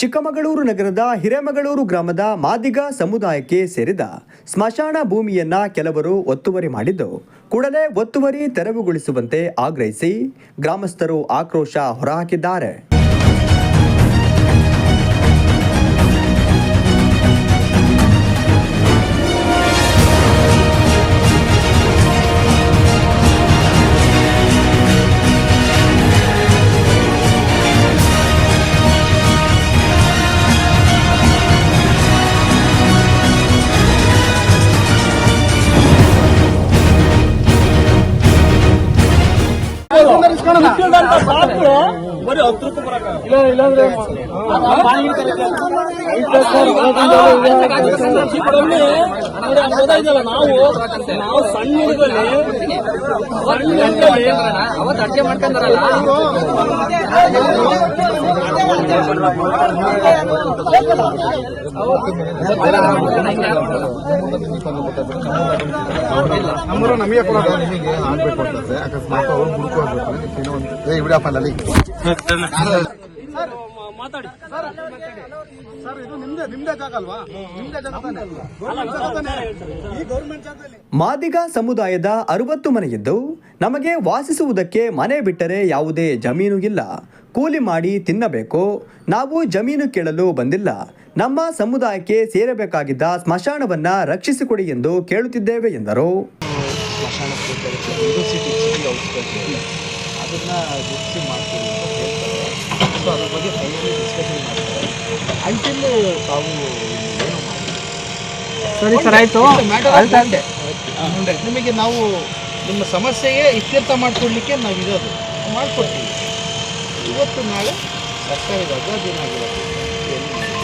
ಚಿಕ್ಕಮಗಳೂರು ನಗರದ ಹಿರೇಮಗಳೂರು ಗ್ರಾಮದ ಮಾದಿಗ ಸಮುದಾಯಕ್ಕೆ ಸೇರಿದ ಸ್ಮಶಾನ ಭೂಮಿಯನ್ನ ಕೆಲವರು ಒತ್ತುವರಿ ಮಾಡಿದ್ದು, ಕೂಡಲೇ ಒತ್ತುವರಿ ತೆರವುಗೊಳಿಸುವಂತೆ ಆಗ್ರಹಿಸಿ ಗ್ರಾಮಸ್ಥರು ಆಕ್ರೋಶ ಹೊರಹಾಕಿದ್ದಾರೆ. ನಾವು ನಾವು ಸಣ್ಣ ಅವತ್ತು ಮಾಡ್ಕೊಂಡಾರಲ್ಲ ನಂಬರು ನಮಗೆ ಕೊಡೋದು ನಿಮಗೆ ಆಗ್ಬೇಕು ಅಂತಂದ್ರೆ ಅಕಸ್ಮಾತ್ ಅವ್ರು ಹುಡುಕು ಬಿಡಪ್ಪ ಅಲ್ಲಿ. ಮಾತಾಡಿ ಮಾದಿಗ ಸಮುದಾಯದ ಅರವತ್ತು ಮನೆಯಿದ್ದು ನಮಗೆ ವಾಸಿಸುವುದಕ್ಕೆ ಮನೆ ಬಿಟ್ಟರೆ ಯಾವುದೇ ಜಮೀನು ಇಲ್ಲ. ಕೂಲಿ ಮಾಡಿ ತಿನ್ನಬೇಕು. ನಾವು ಜಮೀನು ಕೇಳಲು ಬಂದಿಲ್ಲ. ನಮ್ಮ ಸಮುದಾಯಕ್ಕೆ ಸೇರಬೇಕಾಗಿದ್ದ ಸ್ಮಶಾನವನ್ನ ರಕ್ಷಿಸಿಕೊಡಿ ಎಂದು ಕೇಳುತ್ತಿದ್ದೇವೆ ಎಂದರು. ಅದನ್ನ ಗುರುತಿಸಿ ಮಾಡ್ತೀವಿ ಅಂತ ಹೇಳ್ತಾರೆ. ಸೊ ಅದ್ರ ಬಗ್ಗೆ ಫೈನಲಿ ಡಿಸ್ಕಷನ್ ಮಾಡ್ತಾರೆ. ಅಂಟಿಲ್ ತಾವು ಏನು ಸರಿ ಸರ್ ಆಯಿತು. ನಿಮಗೆ ನಾವು ನಿಮ್ಮ ಸಮಸ್ಯೆಗೆ ಇತ್ಯರ್ಥ ಮಾಡಿಕೊಡ್ಲಿಕ್ಕೆ ನಾವು ಇರೋದು. ಮಾಡ್ಕೊಡ್ತೀವಿ. ಇವತ್ತು ನಾಳೆ ಸರ್ಕಾರಿ ರಜಾ ದಿನ ಆಗಿರೋದು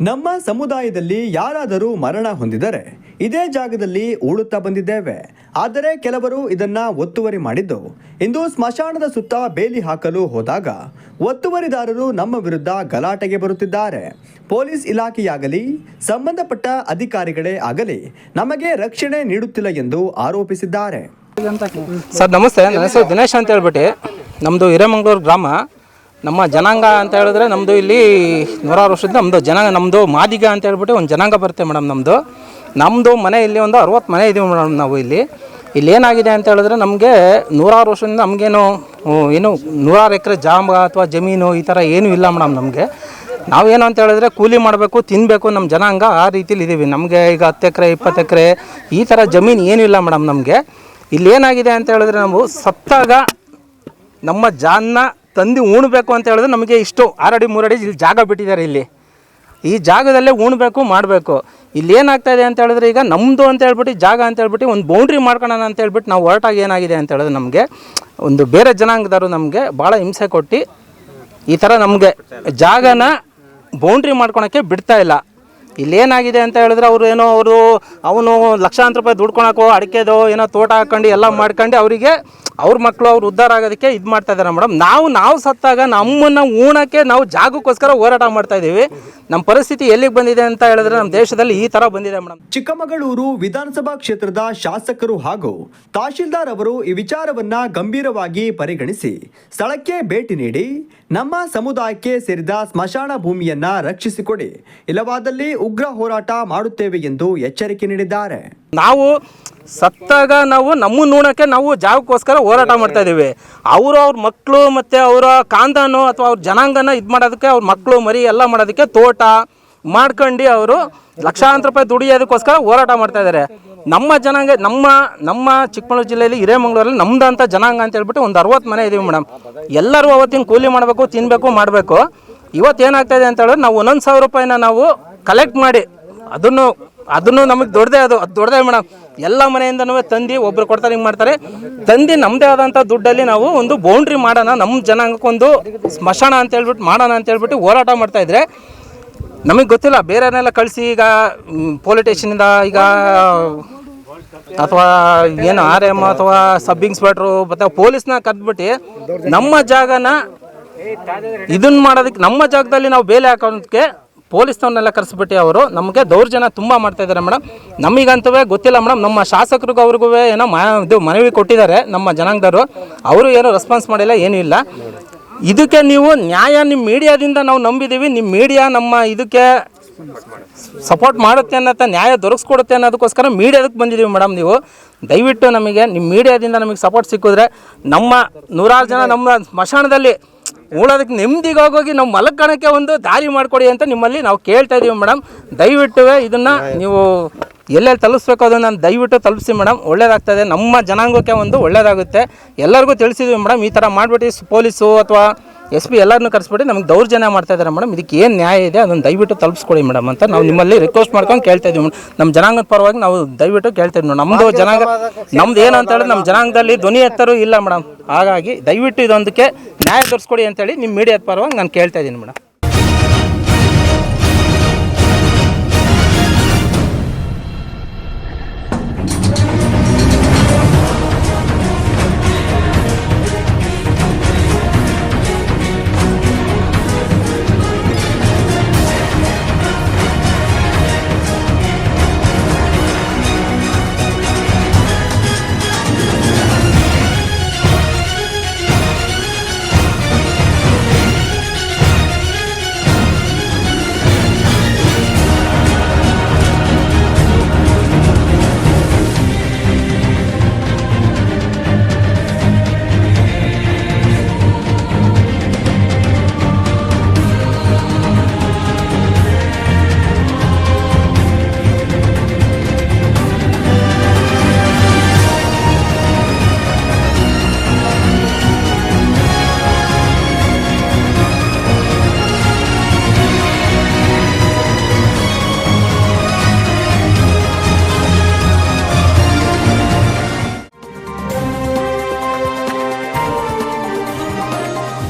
ನಮ್ಮ ಸಮುದಾಯದಲ್ಲಿ ಯಾರಾದರೂ ಮರಣ ಹೊಂದಿದರೆ ಇದೇ ಜಾಗದಲ್ಲಿ ಉಳುತ್ತಾ ಬಂದಿದ್ದೇವೆ. ಆದರೆ ಕೆಲವರು ಇದನ್ನ ಒತ್ತುವರಿ ಮಾಡಿದ್ದು. ಇಂದು ಸ್ಮಶಾನದ ಸುತ್ತ ಬೇಲಿ ಹಾಕಲು ಹೋದಾಗ ಒತ್ತುವರಿದಾರರು ನಮ್ಮ ವಿರುದ್ಧ ಗಲಾಟೆಗೆ ಬರುತ್ತಿದ್ದಾರೆ. ಪೊಲೀಸ್ ಇಲಾಖೆಯಾಗಲಿ, ಸಂಬಂಧಪಟ್ಟ ಅಧಿಕಾರಿಗಳೇ ಆಗಲಿ ನಮಗೆ ರಕ್ಷಣೆ ನೀಡುತ್ತಿಲ್ಲ ಎಂದು ಆರೋಪಿಸಿದ್ದಾರೆ. ಸರ್, ನಮಸ್ತೆ. ನನ್ನ ಹೆಸರು ದಿನೇಶ್ ಅಂತ ಹೇಳ್ಬಿಟ್ಟು. ನಮ್ಮದು ಹಿರೇಮಂಗ್ಳೂರು ಗ್ರಾಮ. ನಮ್ಮ ಜನಾಂಗ ಅಂತ ಹೇಳಿದ್ರೆ ನಮ್ಮದು ಇಲ್ಲಿ ನೂರಾರು ವರ್ಷದಿಂದ ನಮ್ಮದು ಜನಾಂಗ ನಮ್ಮದು ಮಾದಿಗ ಅಂತ ಹೇಳ್ಬಿಟ್ಟು ಒಂದು ಜನಾಂಗ ಬರುತ್ತೆ ಮೇಡಮ್ ನಮ್ಮದು ನಮ್ಮದು ಮನೆ ಇಲ್ಲಿ ಒಂದು ಅರವತ್ತು ಮನೆ ಇದೀವಿ ಮೇಡಮ್ ನಾವು ಇಲ್ಲಿ. ಇಲ್ಲಿ ಏನಾಗಿದೆ ಅಂತ ಹೇಳಿದ್ರೆ ನಮಗೆ ನೂರಾರು ವರ್ಷದಿಂದ ನಮಗೇನು ಏನು ನೂರಾರು ಎಕರೆ ಜಾಂಬ ಅಥವಾ ಜಮೀನು ಈ ಥರ ಏನೂ ಇಲ್ಲ ಮೇಡಮ್ ನಮಗೆ. ನಾವೇನು ಅಂತ ಹೇಳಿದ್ರೆ ಕೂಲಿ ಮಾಡಬೇಕು ತಿನ್ನಬೇಕು ನಮ್ಮ ಜನಾಂಗ ಆ ರೀತಿಲಿ ಇದ್ದೀವಿ ನಮಗೆ ಈಗ ಹತ್ತು ಎಕರೆ, ಇಪ್ಪತ್ತು ಎಕರೆ ಈ ಥರ ಜಮೀನು ಏನೂ ಇಲ್ಲ ಮೇಡಮ್ ನಮಗೆ. ಇಲ್ಲಿ ಏನಾಗಿದೆ ಅಂತ ಹೇಳಿದ್ರೆ ನಾವು ಸತ್ತಾಗ ನಮ್ಮ ಜಾನ್ನ ತಂದು ಉಣ್ಬೇಕು ಅಂತ ಹೇಳಿದ್ರೆ ನಮಗೆ ಇಷ್ಟು ಆರಡಿ ಮೂರಡಿ ಇಲ್ಲಿ ಜಾಗ ಬಿಟ್ಟಿದ್ದಾರೆ ಇಲ್ಲಿ. ಈ ಜಾಗದಲ್ಲೇ ಉಣ್ಬೇಕು, ಮಾಡಬೇಕು. ಇಲ್ಲಿ ಏನಾಗ್ತಾ ಇದೆ ಅಂತ ಹೇಳಿದ್ರೆ ಈಗ ನಮ್ಮದು ಅಂತ ಹೇಳ್ಬಿಟ್ಟು ಜಾಗ ಅಂತ ಹೇಳ್ಬಿಟ್ಟು ಒಂದು ಬೌಂಡ್ರಿ ಮಾಡ್ಕೊಳ್ಳೋಣ ಅಂತ ಹೇಳ್ಬಿಟ್ಟು ನಾವು ಹೊರಟಾಗಿ ಏನಾಗಿದೆ ಅಂತ ಹೇಳಿದ್ರೆ ನಮಗೆ ಒಂದು ಬೇರೆ ಜನಾಂಗದವರು ನಮಗೆ ಭಾಳ ಹಿಂಸೆ ಕೊಟ್ಟು ಈ ಥರ ನಮಗೆ ಜಾಗನ ಬೌಂಡ್ರಿ ಮಾಡ್ಕೊಳಕ್ಕೆ ಬಿಡ್ತಾ ಇಲ್ಲ. ಇಲ್ಲಿ ಏನಾಗಿದೆ ಅಂತ ಹೇಳಿದ್ರೆ ಅವರು ಏನೋ ಅವರು ಅವನು ಲಕ್ಷಾಂತರ ರೂಪಾಯಿ ದುಡ್ಕೊಳಕೋ ಅಡಿಕೆದೋ, ಏನೋ ತೋಟ ಹಾಕೊಂಡು ಎಲ್ಲ ಮಾಡ್ಕೊಂಡು ಅವರಿಗೆ ಅವ್ರ ಮಕ್ಕಳು ಅವ್ರು ಉದ್ಧಾರ ಆಗೋದಕ್ಕೆ ಇದು ಮಾಡ್ತಾ ಇದ್ದಾರೆ ಮೇಡಮ್. ನಾವು ನಾವು ಸತ್ತಾಗ ನಮ್ಮನ್ನು ಊಣಕ್ಕೆ ನಾವು ಜಾಗಕ್ಕೋಸ್ಕರ ಹೋರಾಟ ಮಾಡ್ತಾ ಇದ್ದೀವಿ. ನಮ್ಮ ಪರಿಸ್ಥಿತಿ ಎಲ್ಲಿಗೆ ಬಂದಿದೆ ಅಂತ ಹೇಳಿದ್ರೆ ನಮ್ಮ ದೇಶದಲ್ಲಿ ಈ ಥರ ಬಂದಿದೆ ಮೇಡಮ್. ಚಿಕ್ಕಮಗಳೂರು ವಿಧಾನಸಭಾ ಕ್ಷೇತ್ರದ ಶಾಸಕರು ಹಾಗೂ ತಹಶೀಲ್ದಾರ್ ಅವರು ಈ ವಿಚಾರವನ್ನ ಗಂಭೀರವಾಗಿ ಪರಿಗಣಿಸಿ ಸ್ಥಳಕ್ಕೆ ಭೇಟಿ ನೀಡಿ ನಮ್ಮ ಸಮುದಾಯಕ್ಕೆ ಸೇರಿದ ಸ್ಮಶಾನ ಭೂಮಿಯನ್ನ ರಕ್ಷಿಸಿಕೊಡಿ. ಇಲ್ಲವಾದಲ್ಲಿ ಉಗ್ರ ಹೋರಾಟ ಮಾಡುತ್ತೇವೆ ಎಂದು ಎಚ್ಚರಿಕೆ ನೀಡಿದ್ದಾರೆ. ನಾವು ಸತ್ತಾಗ ನಾವು ನಮ್ಮ ನೋಡೋಕ್ಕೆ ನಾವು ಜಾಗಕ್ಕೋಸ್ಕರ ಹೋರಾಟ ಮಾಡ್ತಾ ಇದ್ದೀವಿ. ಅವರು ಅವ್ರ ಮಕ್ಕಳು ಮತ್ತು ಅವರ ಕಾಂದನು ಅಥವಾ ಅವ್ರ ಜನಾಂಗನ ಇದು ಮಾಡೋದಕ್ಕೆ ಅವ್ರ ಮಕ್ಕಳು, ಮರಿ ಎಲ್ಲ ಮಾಡೋದಕ್ಕೆ ತೋಟ ಮಾಡ್ಕೊಂಡು ಅವರು ಲಕ್ಷಾಂತರ ರೂಪಾಯಿ ದುಡಿಯೋದಕ್ಕೋಸ್ಕರ ಹೋರಾಟ ಮಾಡ್ತಾ ಇದ್ದಾರೆ. ನಮ್ಮ ಜನಾಂಗ, ನಮ್ಮ ನಮ್ಮ ಚಿಕ್ಕಮಗಳೂರು ಜಿಲ್ಲೆಯಲ್ಲಿ, ಹಿರೇಮಂಗ್ಳೂರಲ್ಲಿ ನಮ್ಮದಂಥ ಜನಾಂಗ ಅಂತ ಹೇಳ್ಬಿಟ್ಟು ಒಂದು ಅರವತ್ತು ಮನೆ ಇದ್ದೀವಿ ಮೇಡಮ್. ಎಲ್ಲರೂ ಅವತ್ತಿನ ಕೂಲಿ ಮಾಡಬೇಕು ತಿನ್ನಬೇಕು ಮಾಡಬೇಕು. ಇವತ್ತು ಏನಾಗ್ತಾ ಇದೆ ಅಂತ ಹೇಳಿದ್ರೆ ನಾವು ಒಂದೊಂದು ಸಾವಿರ ರೂಪಾಯಿನ ನಾವು ಕಲೆಕ್ಟ್ ಮಾಡಿ, ಅದನ್ನು ಅದನ್ನು ನಮಗೆ ದೊಡ್ಡದೇ ಅದು ಅದು ದೊಡ್ಡದೇ ಮೇಡಮ್ ಎಲ್ಲ ಮನೆಯಿಂದನೂ ತಂದು ಒಬ್ರು ಕೊಡ್ತಾರೆ, ಹಿಂಗೆ ಮಾಡ್ತಾರೆ. ತಂದು ನಮ್ಮದೇ ಆದಂಥ ದುಡ್ಡಲ್ಲಿ ನಾವು ಒಂದು ಬೌಂಡ್ರಿ ಮಾಡೋಣ ನಮ್ಮ ಜನಾಂಗಕ್ಕೊಂದು ಸ್ಮಶಾನ ಅಂತ ಹೇಳ್ಬಿಟ್ಟು ಮಾಡೋಣ ಅಂತ ಹೇಳ್ಬಿಟ್ಟು ಹೋರಾಟ ಮಾಡ್ತಾ ಇದ್ರೆ, ನಮಗೆ ಗೊತ್ತಿಲ್ಲ ಬೇರೆನೆಲ್ಲ ಕಳಿಸಿ ಈಗ ಪೊಲಿಟೇಷನಿಂದ ಈಗ, ಅಥವಾ ಏನು ಆರ್ ಎಂ ಅಥವಾ ಸಬ್ ಇನ್ಸ್ಪೆಕ್ಟ್ರು ಮತ್ತು ಪೊಲೀಸ್ನ ಕದ್ಬಿಟ್ಟು ನಮ್ಮ ಜಾಗನ ಇದನ್ನ ಮಾಡೋದಕ್ಕೆ, ನಮ್ಮ ಜಾಗದಲ್ಲಿ ನಾವು ಬೇಲೆ ಹಾಕೋದಕ್ಕೆ ಪೊಲೀಸ್ನವ್ರನ್ನೆಲ್ಲ ಕರೆಸ್ಬಿಟ್ಟು ಅವರು ನಮಗೆ ದೌರ್ಜನ್ಯ ತುಂಬ ಮಾಡ್ತಾ ಇದ್ದಾರೆ ಮೇಡಮ್ ನಮಗಂತೂ ಗೊತ್ತಿಲ್ಲ ಮೇಡಮ್ ನಮ್ಮ ಶಾಸಕರಿಗೂ ಅವ್ರಿಗೂ ಏನೋ ಇದು ಮನವಿ ಕೊಟ್ಟಿದ್ದಾರೆ ನಮ್ಮ ಜನಾಂಗದವರು. ಅವರು ಏನೋ ರೆಸ್ಪಾನ್ಸ್ ಮಾಡಿಲ್ಲ, ಏನೂ ಇಲ್ಲ. ಇದಕ್ಕೆ ನೀವು ನ್ಯಾಯ ನಿಮ್ಮ ಮೀಡಿಯಾದಿಂದ ನಾವು ನಂಬಿದ್ದೀವಿ ನಿಮ್ಮ ಮೀಡಿಯಾ ನಮ್ಮ ಇದಕ್ಕೆ ಸಪೋರ್ಟ್ ಮಾಡುತ್ತೆ ಅನ್ನೋ ನ್ಯಾಯ ದೊರಕಿಸ್ಕೊಡುತ್ತೆ ಅನ್ನೋದಕ್ಕೋಸ್ಕರ ಮೀಡಿಯಾದಕ್ಕೆ ಬಂದಿದ್ದೀವಿ ಮೇಡಮ್ ನೀವು. ದಯವಿಟ್ಟು ನಮಗೆ ನಿಮ್ಮ ಮೀಡಿಯಾದಿಂದ ನಮಗೆ ಸಪೋರ್ಟ್ ಸಿಕ್ಕಿದ್ರೆ ನಮ್ಮ ನೂರಾರು ಜನ ನಮ್ಮ ಸ್ಮಶಾನದಲ್ಲಿ ಉಳೋದಕ್ಕೆ ನೆಮ್ಮದಿಗೆ ಹೋಗೋಗಿ ನಾವು ಮಲಗ್ಕೊಳಕ್ಕೆ ಒಂದು ದಾರಿ ಮಾಡಿಕೊಡಿ ಅಂತ ನಿಮ್ಮಲ್ಲಿ ನಾವು ಕೇಳ್ತಾ ಇದ್ದೀವಿ ಮೇಡಮ್ ದಯವಿಟ್ಟು ಇದನ್ನು ನೀವು ಎಲ್ಲೆಲ್ಲಿ ತಲುಪಿಸ್ಬೇಕು ಅದನ್ನು ದಯವಿಟ್ಟು ತಲುಪಿಸಿ ಮೇಡಮ್ ಒಳ್ಳೇದಾಗ್ತದೆ. ನಮ್ಮ ಜನಾಂಗಕ್ಕೆ ಒಂದು ಒಳ್ಳೆಯದಾಗುತ್ತೆ ಎಲ್ಲರಿಗೂ ತಿಳಿಸಿದ್ವಿ ಮೇಡಮ್ ಈ ಥರ ಮಾಡಿಬಿಟ್ಟು ಪೊಲೀಸು ಅಥವಾ ಎಸ್ ಪಿ ಎಲ್ಲರನ್ನೂ ಕರೆಸ್ಬಿಟ್ಟು ನಮ್ಗೆ ದೌರ್ಜನ್ಯ ಮಾಡ್ತಾ ಇದ್ದಾರೆ ಮೇಡಮ್ ಇದಕ್ಕೆ ಏನು ನ್ಯಾಯ ಇದೆ ಅದನ್ನು ದಯವಿಟ್ಟು ತಲುಪಿಸ್ಕೊಡಿ ಮೇಡಮ್ ಅಂತ ನಾವು ನಿಮ್ಮಲ್ಲಿ ರಿಕ್ವೆಸ್ಟ್ ಮಾಡ್ಕೊಂಡು ಕೇಳ್ತಾ ಇದ್ದೀವಿ ಮೇಡಮ್. ನಮ್ಮ ಜನಾಂಗದ ಪರವಾಗಿ ನಾವು ದಯವಿಟ್ಟು ಕೇಳ್ತಾ ಇದ್ವಿ ನಮ್ಮದು ಜನಾಂಗ ನಮ್ದು ಏನು ಅಂತ ಹೇಳಿದ್ರೆ ನಮ್ಮ ಜನಾಂಗದಲ್ಲಿ ಧ್ವನಿ ಎತ್ತರೂ ಇಲ್ಲ ಮೇಡಮ್. ಹಾಗಾಗಿ ದಯವಿಟ್ಟು ಇದೊಂದಕ್ಕೆ ನ್ಯಾಯ ತೋರಿಸ್ಕೊಡಿ ಅಂತೇಳಿ ನಿಮ್ಮ ಮೀಡಿಯಾದ ಪರವಾಗಿ ನಾನು ಕೇಳ್ತಾ ಇದ್ದೀನಿ ಮೇಡಮ್.